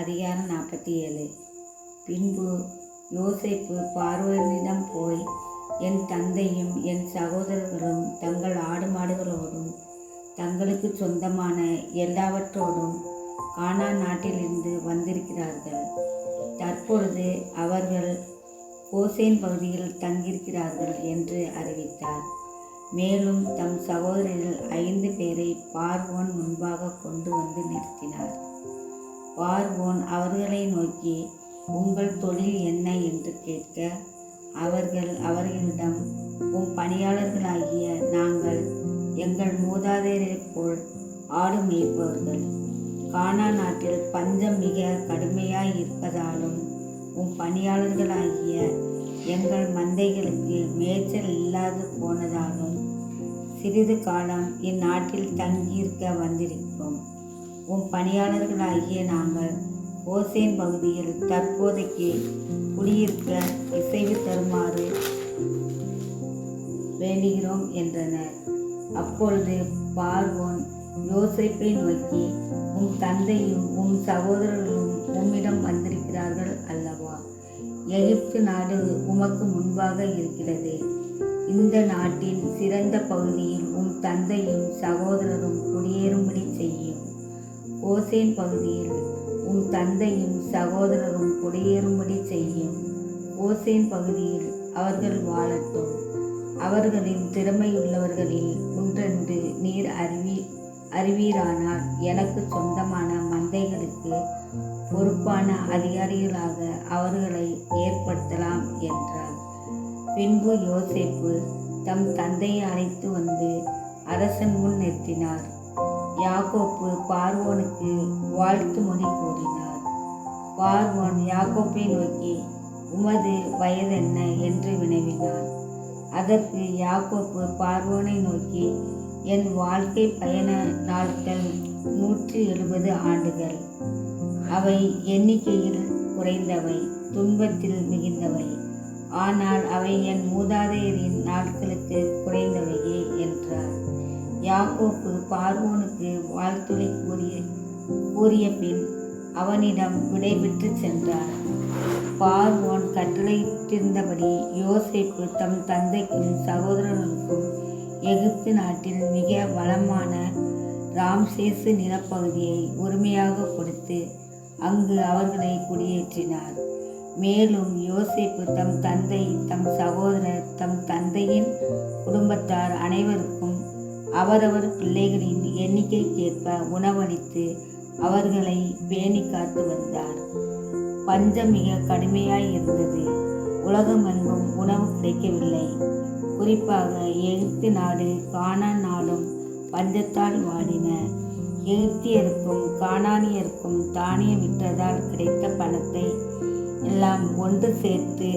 அதிகாரம் நாற்பத்தி ஏழு பின்பு யோசைப்பு பார்வையிடம் போய் என் தந்தையும் என் சகோதரர்களும் தங்கள் ஆடு மாடுகளோடும் தங்களுக்கு சொந்தமான எல்லாவற்றோடும் கானா நாட்டிலிருந்து வந்திருக்கிறார்கள். தற்பொழுது அவர்கள் கோசேன் பகுதியில் தங்கியிருக்கிறார்கள் என்று அறிவித்தார். மேலும் தம் சகோதரர்கள் ஐந்து பேரை பார்வோன் முன்பாக கொண்டு வந்து நிறுத்தினார். பார்வோன் அவர்களை நோக்கி உங்கள் தொழில் என்ன? என்று கேட்க அவர்கள் அவர்களிடம் உம் பணியாளர்களாகிய நாங்கள் எங்கள் மூதாதையரைப் போல் ஆடு மேய்ப்பவர்கள். கானா நாட்டில் பஞ்சம் மிக கடுமையாய் இருப்பதாலும் உம் பணியாளர்களாகிய எங்கள் மந்தைகளுக்கு மேய்ச்சல் இல்லாது போனதாலும் சிறிது காலம் இந்நாட்டில் தங்கியிருக்க வந்திருக்கிறோம். உம் பணியாளர்களாகிய நாங்கள் ஓசேன் பகுதியில் தற்போதைக்கு குடியிருக்க இசைவு தருமாறு வேண்டுகிறோம் என்றனர். அப்பொழுது பார்வோன் யோசிப்பை நோக்கி உன் தந்தையும் உன் சகோதரர்களும் உம்மிடம் வந்திருக்கிறார்கள் அல்லவா? எகிப்து நாடு உமக்கு முன்பாக இருக்கிறது. இந்த நாட்டின் சிறந்த பகுதியில் உன் தந்தையும் சகோதரரும் குடியேறும்படி செய்யும். ஓசேன் பகுதியில் உன் தந்தையும் சகோதரரும் குடியேறும்படி செய்யும் ஓசேன் பகுதியில் அவர்கள் வாழட்டும். அவர்களின் திறமையுள்ளவர்களில் ஒன்றென்று நீர் அறிவி அறிவீரானால் எனக்கு சொந்தமான மந்தைகளுக்கு பொறுப்பான அதிகாரிகளாக அவர்களை ஏற்படுத்தலாம் என்றார். பின்பு யோசேப்பு தம் தந்தையை அழைத்து வந்து அரசன் முன் நிறுத்தினார். யாக்கோப்பு பார்வோனுக்கு வாழ்த்து மொழி கூறினார். பார்வோன் யாக்கோப்பை நோக்கி உமது வயதென்ன? என்று வினவினான். அதற்கு யாக்கோப்பு பார்வோனை நோக்கி என் வாழ்க்கை பயண நாட்கள் நூற்றி எழுபது ஆண்டுகள். அவை எண்ணிக்கையில் குறைந்தவை துன்பத்தில் மிகுந்தவை. ஆனால் அவை என் மூதாதையரின் நாட்களுக்கு குறைந்தவையே என்றார். யாக்கோப்பு பார்வோனுக்கு வாழ்த்துரை கூறிய கூறிய பின் அவனிடம் விடைபெற்று சென்றார். பார்வோன் கட்டளையிட்டிருந்தபடி யோசேப்பு தம் தந்தைக்கும் சகோதரர்களுக்கும் எகிப்து நாட்டில் மிக வளமான ராம்சேசு நிலப்பகுதியை உரிமையாக கொடுத்து அங்கு அவர்களை குடியேற்றினார். மேலும் யோசேப்பு தம் தந்தை தம் சகோதரர் தம் தந்தையின் குடும்பத்தார் அனைவருக்கும் அவரவர் பிள்ளைகளின் எண்ணிக்கைக்கேற்ப உணவளித்து அவர்களை பேணி காத்து வந்தார். பஞ்சம் மிக கடுமையாய் இருந்தது. உலகமெங்கும் உணவு கிடைக்கவில்லை. குறிப்பாக எகிப்து நாடு கானான் நாடும் பஞ்சத்தால் வாடின. எகிப்தியருக்கும் கானானியருக்கும் தானியம் விற்றதால் கிடைத்த பணத்தை எல்லாம் ஒன்று சேர்த்து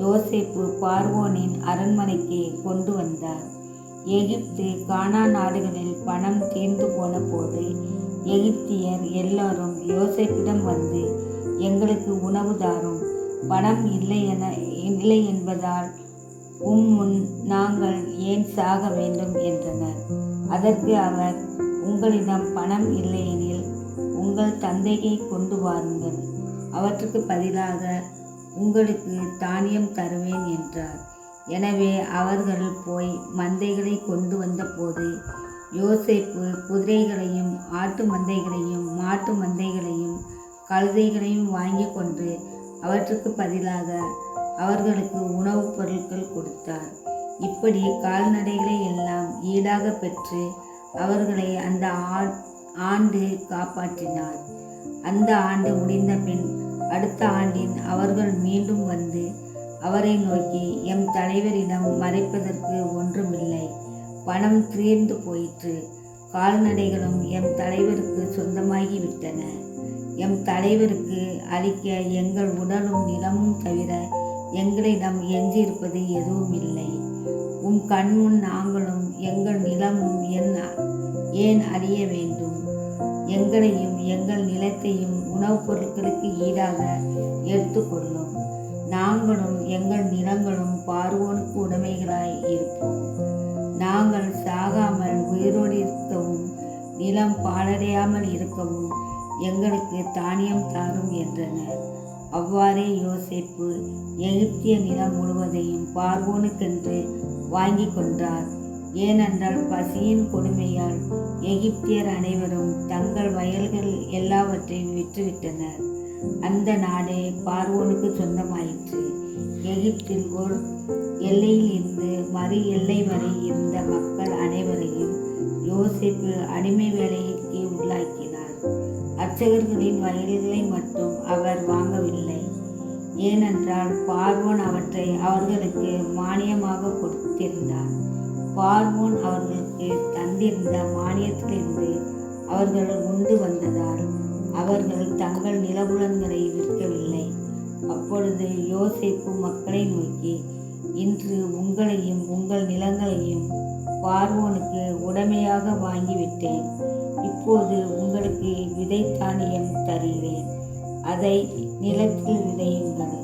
யோசிப்பு பார்வோனின் அரண்மனைக்கு கொண்டு வந்தார். எகிப்து கானா நாடுகளில் பணம் தீர்ந்து போன போது எகிப்தியர் எல்லாரும் யோசேப்பிடம் வந்து எங்களுக்கு உணவு தாரும். பணம் இல்லை என இல்லை என்பதால் உம் முன் நாங்கள் ஏன் சாக வேண்டும்? என்றனர். அதற்கு அவர் உங்களிடம் பணம் இல்லையெனில் உங்கள் தந்தையை கொண்டு வாருங்கள். அவற்றுக்கு பதிலாக உங்களுக்கு தானியம் தருவேன் என்றார். எனவே அவர்கள் போய் மந்தைகளை கொண்டு வந்தபோது யோசேப்பு குதிரைகளையும் ஆட்டு மந்தைகளையும் மாட்டு மந்தைகளையும் கழுதைகளையும் வாங்கி கொண்டு அவற்றுக்கு பதிலாக அவர்களுக்கு உணவுப் பொருட்கள் கொடுத்தார். இப்படி கால்நடைகளை எல்லாம் ஈடாக பெற்று அவர்களை அந்த ஆண்டு காப்பாற்றினார். அந்த ஆண்டு முடிந்த பின் அடுத்த ஆண்டின் அவர்கள் மீண்டும் வந்து அவரை நோக்கி எம் தலைவரிடம் மறைப்பதற்கு ஒன்றுமில்லை. பணம் தீர்ந்து போயிற்று. கால்நடைகளும் எம் தலைவருக்கு சொந்தமாகிவிட்டன. எம் தலைவருக்கு அளிக்க எங்கள் உடலும் நிலமும் தவிர எங்களிடம் எஞ்சியிருப்பது எதுவும் இல்லை உம் கண்முன் நாங்களும் எங்கள் நிலமும் என்ன ஏன் அறிய வேண்டும்? எங்களையும் எங்கள் நிலத்தையும் உணவுப் பொருட்களுக்கு ஈடாக எடுத்துக்கொள்ளும் நாங்களும் எங்கள் நிலங்களும் பார்வோனுக்கு உடைமைகளாய் இருப்போம். நாங்கள் சாகாமல் உயிரோடு இருக்கவும் நிலம் பாலடையாமல் இருக்கவும் எங்களுக்கு தானியம் தாரும் என்றனர். அவ்வாறே யோசிப்பு எகிப்திய நிலம் முழுவதையும் பார்வோனுக்கென்று வாங்கி கொண்டார். ஏனென்றால் பசியின் கொடுமையால் எகிப்தியர் அனைவரும் தங்கள் வயல்கள் எல்லாவற்றையும் விற்றுவிட்டனர். அந்த நாடே பார்வோனுக்கு சொந்தமாயிற்று. எகிப்தில் ஒரு எல்லையில் இருந்து மறு எல்லை வரை இருந்த மக்கள் அனைவரையும் யோசிப்பு அடிமை வேலைக்கு உள்ளாக்கினார். அர்ச்சகர்களின் வயல்களை மட்டும் அவர் வாங்கவில்லை. ஏனென்றால் பார்வோன் அவற்றை அவர்களுக்கு மானியமாக கொடுத்திருந்தார். பார்வோன் அவர்களுக்கு தந்திருந்த மானியத்திலிருந்து அவர்கள் உண்டு வந்ததால் அவர்கள் தங்கள் நிலபுலன்களை விற்கவில்லை. அப்பொழுது யோசிப்பு மக்களை நோக்கி இன்று உங்களையும் உங்கள் நிலங்களையும் பார்வோனுக்கு உடமையாக வாங்கிவிட்டேன். இப்போது உங்களுக்கு விதை தானியம் தருகிறேன். அதை நிலத்தில் விதையுங்கள்.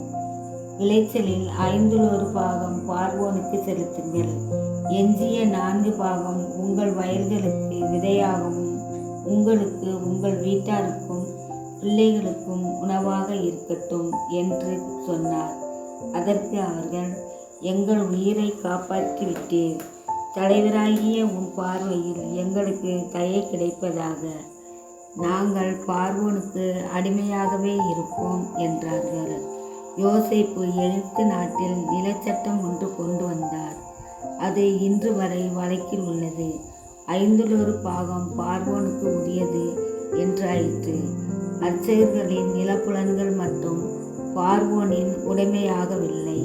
விளைச்சலில் ஐந்தில் ஒரு பாகம் பார்வோனுக்கு செலுத்துங்கள். எஞ்சிய நான்கு பாகம் உங்கள் வயல்களுக்கு விதையாகவும் உங்களுக்கு உங்கள் வீட்டாருக்கும் பிள்ளைகளுக்கும் உணவாக இருக்கட்டும் என்று சொன்னார். அதற்கு அவர்கள் எங்கள் உயிரை காப்பாற்றிவிட்டீர். தலைவராகிய உன் பார்வையில் எங்களுக்கு தயை கிடைப்பதாக. நாங்கள் பார்வோனுக்கு அடிமையாகவே இருப்போம் என்றார்கள். யோசைப்பு எழுத்து நாட்டில் நிலச்சட்டம் ஒன்று கொண்டு வந்தார். அது இன்று வரை வழக்கில் உள்ளது. ஐந்தில் ஒரு பாகம் பார்வோனுக்கு உரியது என்றாயிற்று அர்ச்சகர்களின் நிலப்புலன்கள் மட்டும் பார்வோனின் உடைமையாகவில்லை.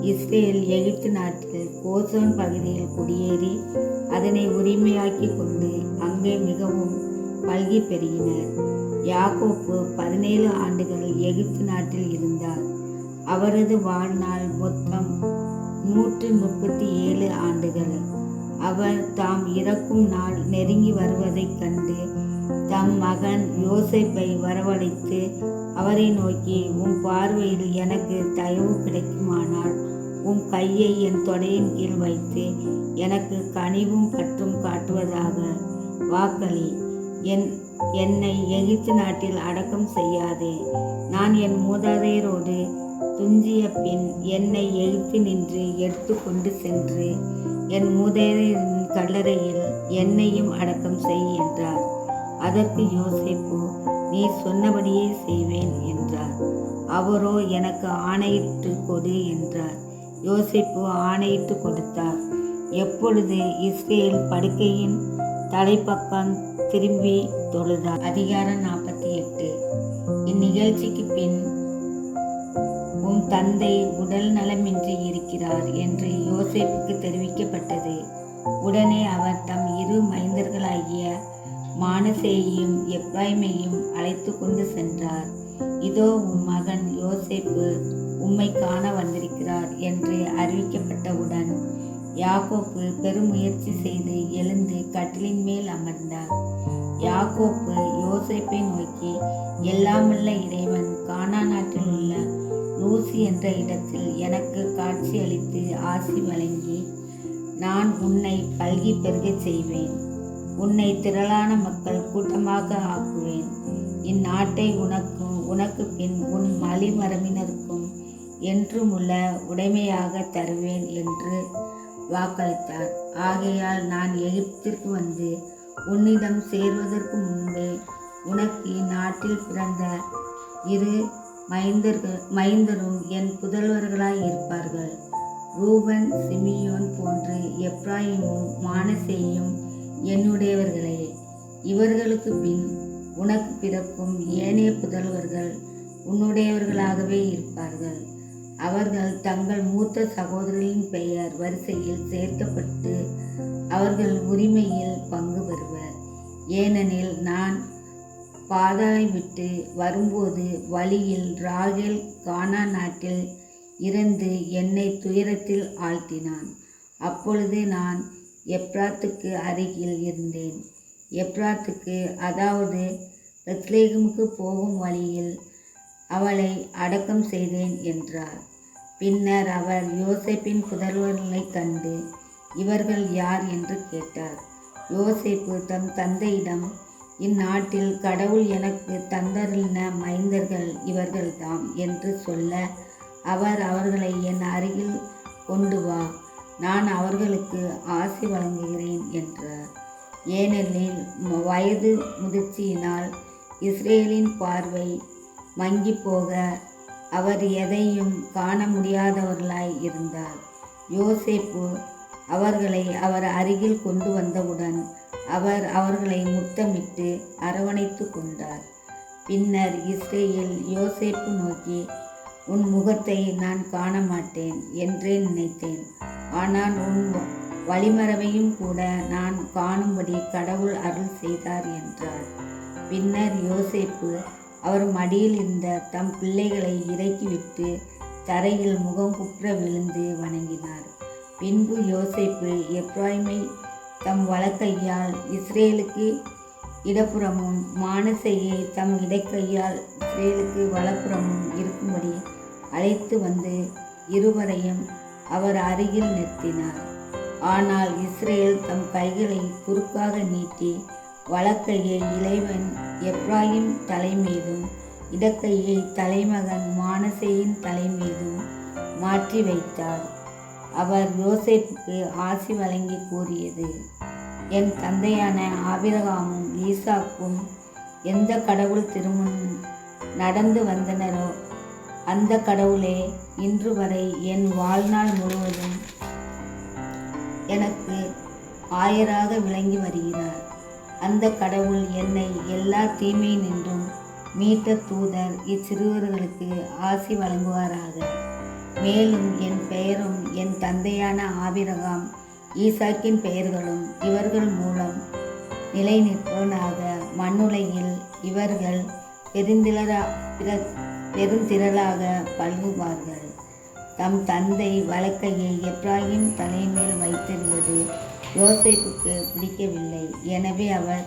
இஸ்ரேல் எகிப்து நாட்டில் கோசோன் பகுதியில் குடியேறி அதனை உரிமையாக்கி கொண்டு அங்கே மிகவும் பல்கி பெருகினர். யாக்கோப்பு பதினேழு ஆண்டுகள் எகிப்து நாட்டில் இருந்தார். அவரது வாழ்நாள் மொத்தம் நூற்று முப்பத்தி ஏழு ஆண்டுகள். அவர் தாம் இறக்கும் நாள் நெருங்கி வருவதைக் கண்டு தம் மகன் யோசைப்பை வரவழைத்து அவரை நோக்கி உன் பார்வையில் எனக்கு தயவு கிடைக்குமானால் உன் கையை என் தொடையின் கீழ் வைத்து எனக்கு கனிவும் பற்றும் காட்டுவதாக. வாக்களி என் என்னை எகிப்து நாட்டில் அடக்கம் செய்யாதே. நான் என் மூதாதையரோடு துஞ்சிய பின் என்னை எழுத்து நின்று எடுத்து கொண்டு சென்று என் மூதாதையரின் கல்லறையில் என்னையும் அடக்கம் செய் என்றார். அதற்கு யோசிப்பு நீ சொன்னபடியே செய்வேன் என்றார். அவரோ எனக்கு ஆணையிட்டு கொடு என்றார். யோசிப்பு ஆணையிட்டு கொடுத்தார். எப்பொழுது இஸ்ரேல் படுக்கையின் தலைப்பக்கம் திரும்பி தொழுதார். அதிகாரம் நாற்பத்தி எட்டு. இந்நிகழ்ச்சிக்கு பின் தந்தை உடல் நலமின்றி இருக்கிறார் என்று யோசேப்புக்கு தெரிவிக்கப்பட்டது. உடனே அவர் தம் இரு மைந்தர்களாகிய மானசேயையும் எப்ராய்மையும் அழைத்து கொண்டு சென்றார். இதோ உன் மகன் யோசேப்பு உம்மை காண வந்திருக்கிறார் என்று அறிவிக்கப்பட்டவுடன் யாக்கோப்பு பெருமுயற்சி செய்து எழுந்து கட்டிலின் மேல் அமர்ந்தார். யாக்கோப்பு யோசேப்பை நோக்கி எல்லாமல்ல இறைவன் கானா நாட்டில் உள்ள லூசி என்ற இடத்தில் எனக்கு காட்சியளித்து ஆசி வழங்கி நான் உன்னை பல்கி பெருகச் செய்வேன். உன்னை திரளான மக்கள் கூட்டமாக ஆக்குவேன். இந்நாட்டை உனக்கும் உனக்கு பின் உன் மலிமரபினருக்கும் என்றும் உள்ள உடைமையாக தருவேன் என்று வாக்களித்தார். ஆகையால் நான் எகிப்திற்கு வந்து உன்னிடம் சேர்வதற்கு முன்பே உனக்கு இந்நாட்டில் பிறந்த இரு மைந்தர்கள் மைந்தரும் என் புதல்வர்களாய் இருப்பார்கள். ரூபன் சிமியோன் போன்று எப்ராயிமும் மானசேயும் என்னுடையவர்களே இவர்களுக்கு பின் உனக்கு பிறக்கும் ஏனைய புதல்வர்கள் உன்னுடையவர்களாகவே இருப்பார்கள். அவர்கள் தங்கள் மூத்த சகோதரரின் பெயர் வரிசையில் சேர்க்கப்பட்டு அவர்கள் உரிமையில் பங்கு பெறுவர். ஏனெனில் நான் பாதாளை விட்டு வரும்போது வழியில் ராகேல் கானா நாட்டில் இருந்து என்னை துயரத்தில் ஆழ்த்தினான். அப்பொழுது நான் எப்ராத்துக்கு அருகில் இருந்தேன். எப்ராத்துக்கு அதாவது பெத்லேகமுக்கு போகும் வழியில் அவளை அடக்கம் செய்தேன் என்றார். பின்னர் அவர் யோசேப்பின் புதல்வர்களை கண்டு இவர்கள் யார் என்று கேட்டார். யோசேப்பு தம் தந்தையிடம் இந்நாட்டில் கடவுள் எனக்கு தந்தருளின மைந்தர்கள் இவர்கள்தாம் என்று சொல்ல அவர் அவர்களை என் அருகில் கொண்டு வா நான் அவர்களுக்கு ஆசி வழங்குகிறேன் என்றார். ஏனெனில் வயது முதிர்ச்சியினால் இஸ்ரேலின் பார்வை மங்கி போக அவர் எதையும் காண முடியாதவர்களாய் இருந்தார். யோசேப்பு அவர்களை அவர் அருகில் கொண்டு வந்தவுடன் அவர் அவர்களை முத்தமிட்டு அரவணைத்து கொண்டார். பின்னர் இஸ்ரேல் யோசேப்பு நோக்கி உன் முகத்தை நான் காண மாட்டேன் என்றே நினைத்தேன். ஆனால் உன் வழிமரவையும் கூட நான் காணும்படி கடவுள் அருள் செய்தார் என்றார் பின்னர் யோசேப்பு அவர் மடியில் இருந்த தம் பிள்ளைகளை இறக்கிவிட்டு தரையில் முகம் குற்ற விழுந்து வணங்கினார். பின்பு யோசேப்பு எப்ராயிமை தம் வலக்கையால் இஸ்ரேலுக்கு இடப்புறமும் மானசையை தம் இடக்கையால் இஸ்ரேலுக்கு வலப்புறமும் இருக்கும்படி அழைத்து வந்து இருவரையும் அவர் அருகில் நிறுத்தினார். ஆனால் இஸ்ரேல் தம் கைகளை குறுக்காக நீட்டி வழக்கையை இளைவன் எப்ராஹிம் தலைமீதும் இடக்கையை தலைமகன் மானசையின் தலைமீதும் மாற்றி வைத்தார். அவர் யோசேப்புக்கு ஆசி வழங்கி கூறியது. என் தந்தையான ஆபிரகாமும் ஈசாக்கும் எந்த கடவுள் திருமுன் நடந்து வந்தனரோ அந்த கடவுளே இன்று வரை என் வாழ்நாள் முழுவதும் எனக்கு ஆயராக விளங்கி வருகிறார். அந்த கடவுள் என்னை எல்லா தீமையினின்றும் மீட்ட தூதர் இச்சிறுவர்களுக்கு ஆசி வழங்குவாராக. மேலும் என் பெயரும் என் தந்தையான ஆபிரகாம் ஈசாக்கின் பெயர்களும் இவர்கள் மூலம் நிலை நிற்பவனாக மண்ணுலகில் இவர்கள் பெருந்திரளா பெருந்திரளாக பல்குவார்கள் தம் தந்தை வழக்கையை எப்ராஹிம் தலைமையில் வைத்திருந்தது யோசைப்புக்கு பிடிக்கவில்லை. எனவே அவர்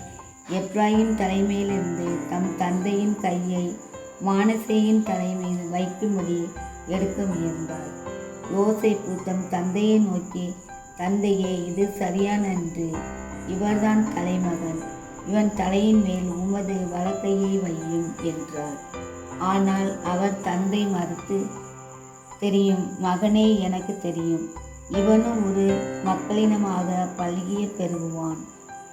எப்ராஹிம் தலைமையிலிருந்து தம் தந்தையின் கையை மானசேயின் தலைமையில் வைக்கும்படி எடுக்க முயன்றார். யோசேப்பு தம் தந்தையை நோக்கி தந்தையே இது சரியான அன்று. இவர்தான் தலைமகன். இவன் தலையின் மேல் உமது வலக்கையை வையும் என்றார். ஆனால் அவர் தந்தை மறுத்து தெரியும் மகனே எனக்கு தெரியும். இவனும் ஒரு மக்களினமாக பல்கிய பெருகுவான்.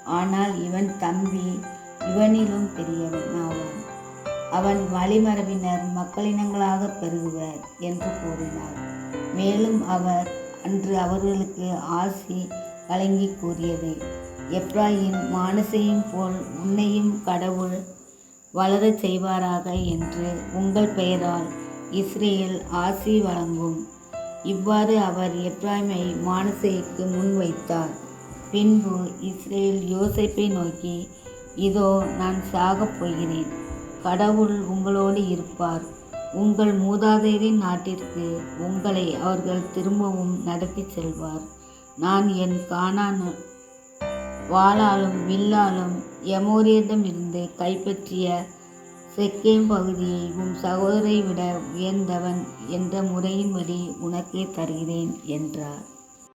ஆனால் இவன் தம்பி இவனிலும் பெரியவன் ஆவான் அவன் வழிமரபினர் மக்களினங்களாக பெருகுவர் என்று கூறினார். மேலும் அவர் அன்று அவர்களுக்கு ஆசி வழங்கி கூறியது எப்ராஹிம் மானசையும் போல் உன்னையும் கடவுள் வளரச் செய்வாராக என்று உங்கள் பெயரால் இஸ்ரேல் ஆசி வழங்கும். இவ்வாறு அவர் எப்ராஹிமை மானசைக்கு முன்வைத்தார் பின்பு இஸ்ரேல் யோசைப்பை நோக்கி இதோ நான் சாகப் போகிறேன். கடவுள் உங்களோடு இருப்பார். உங்கள் மூதாதையரின் நாட்டிற்கு உங்களை அவர்கள் திரும்பவும் நடத்திச் செல்வார். நான் என் கானான் வாளாலும் வில்லாலும் எமோரியரிடமிருந்து கைப்பற்றிய செக்கேம் பகுதியை உன் சகோதரை விட உயர்ந்தவன் என்ற முறையின்படி உனக்கே தருகிறேன் என்றார்.